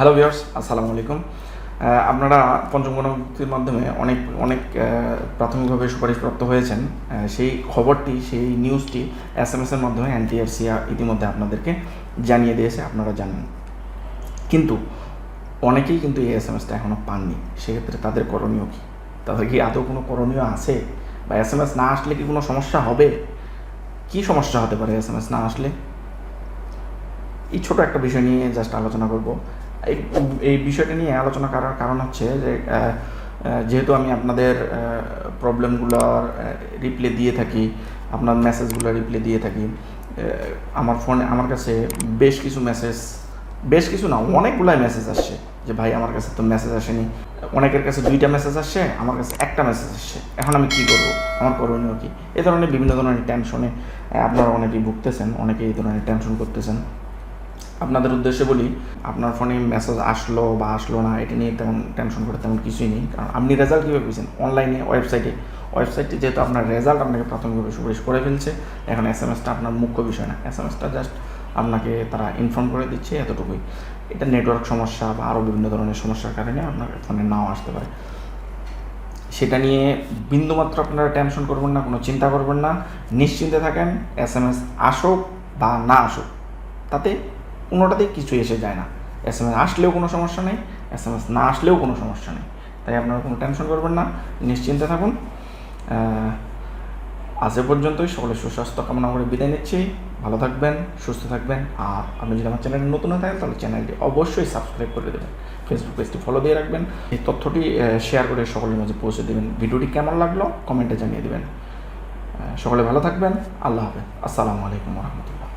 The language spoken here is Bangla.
হ্যালো ভিউয়ার্স আসসালামু আলাইকুম। আপনারা পঞ্চম গণমুক্তির মাধ্যমে অনেক অনেক প্রাথমিকভাবে সুপারিশপ্রাপ্ত হয়েছেন। সেই খবরটি, সেই নিউজটি এস এম এসের মাধ্যমে এনটিআরসি ইতিমধ্যে আপনাদেরকে জানিয়ে দিয়েছে, আপনারা জানেন। কিন্তু অনেকেই কিন্তু এই এস এম এসটা এখনও পাননি। সেক্ষেত্রে তাদের করণীয় কী? তাদের কি আদৌ কোনো করণীয় আছে? বা এস এম এস না আসলে কি কোনো সমস্যা হবে? কি সমস্যা হতে পারে এস এম এস না আসলে? এই ছোটো একটা বিষয় নিয়ে জাস্ট আলোচনা করব। এই এই বিষয়টা নিয়ে আলোচনা করার কারণ হচ্ছে যে যেহেতু আমি আপনাদের প্রবলেমগুলোর রিপ্লে দিয়ে থাকি, আপনার মেসেজগুলো রিপ্লে দিয়ে থাকি আমার ফোনে আমার কাছে বেশ কিছু মেসেজ বেশ কিছু না, অনেকগুলাই মেসেজ আসছে যে, ভাই, আমার কাছে তো মেসেজ আসেনি। অনেকের কাছে দুইটা মেসেজ আসছে, আমার কাছে একটা মেসেজ আসছে। এখন আমি কি করব? আমার করণীয় কি? এ ধরনের বিভিন্ন ধরনের টেনশনে আপনারা অনেকেই ভুগতেছেন অনেকে এই ধরনের টেনশন করতেছেন। আপনাদের উদ্দেশ্যে বলি, আপনার ফোনে মেসেজ আসলো বা আসলো না, এটা নিয়ে তেমন টেনশন করে তেমন কিছুই নেই। কারণ আপনি রেজাল্ট কীভাবে পেয়েছেন? অনলাইনে ওয়েবসাইটে ওয়েবসাইটে যেহেতু আপনার রেজাল্ট আপনাকে প্রাথমিকভাবে সুপারিশ করে ফেলছে, এখন এস এম এসটা আপনার মুখ্য বিষয় না। এস এম এসটা জাস্ট আপনাকে তারা ইনফর্ম করে দিচ্ছে এতটুকুই। এটা নেটওয়ার্ক সমস্যা বা আরও বিভিন্ন ধরনের সমস্যার কারণে আপনার ফোনে নাও আসতে পারে। সেটা নিয়ে বিন্দুমাত্র আপনারা টেনশন করবেন না, কোনো চিন্তা করবেন না। নিশ্চিন্তে থাকেন এস এম এস আসুক বা না আসুক, তাতে কোনোটাতেই কিছু এসে যায় না। এস এম এস আসলেও কোনো সমস্যা নেই এস এম এস না আসলেও কোনো সমস্যা নেই। তাই আপনারা কোনো টেনশন করবেন না, নিশ্চিন্তে থাকুন। আজ এ পর্যন্তই, সকলের সুস্বাস্থ্য কামনা করে বিদায় নিচ্ছি। ভালো থাকবেন, সুস্থ থাকবেন। আর আপনি যদি আমার চ্যানেলে নতুন হয়ে থাকেন, তাহলে চ্যানেলটি অবশ্যই সাবস্ক্রাইব করে দেবেন। ফেসবুক পেজটি ফলো দিয়ে রাখবেন। এই তথ্যটি শেয়ার করে সকলের মাঝে পৌঁছে দেবেন। ভিডিওটি কেমন লাগল? কমেন্টে জানিয়ে দেবেন। সকলে ভালো থাকবেন। আল্লাহ হাফেজ। আসসালামু আলাইকুম রহমতুল্লাহ।